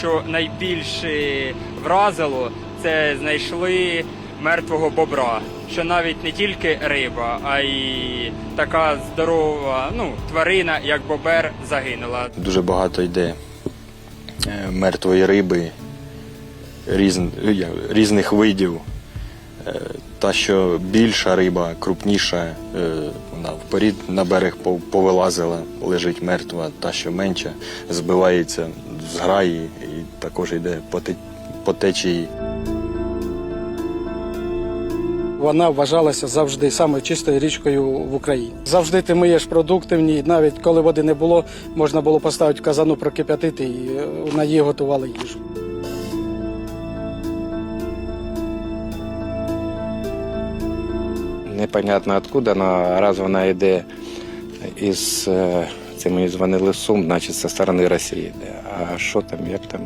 що найбільше вразило, це знайшли мертвого бобра. Що навіть не тільки риба, а й така здорова ну, тварина, як бобер, загинула. Дуже багато йде е, мертвої риби різн, я- різних видів. Е, Та, що більша риба, крупніша, е, вона вперед на берег пов- повилазила, лежить мертва, та, що менша, збивається з граї також йде по, по течії. Вона вважалася завжди самою чистою річкою в Україні. Завжди ти миєш продукти в ній, навіть коли води не було, можна було поставити в казану прокип'ятити і е, на її готували їжу. Непонятно откуда, но раз вона йде із, е, це мені дзвонили з Сум, значить, зі сторони Росії йде. А що там, як там,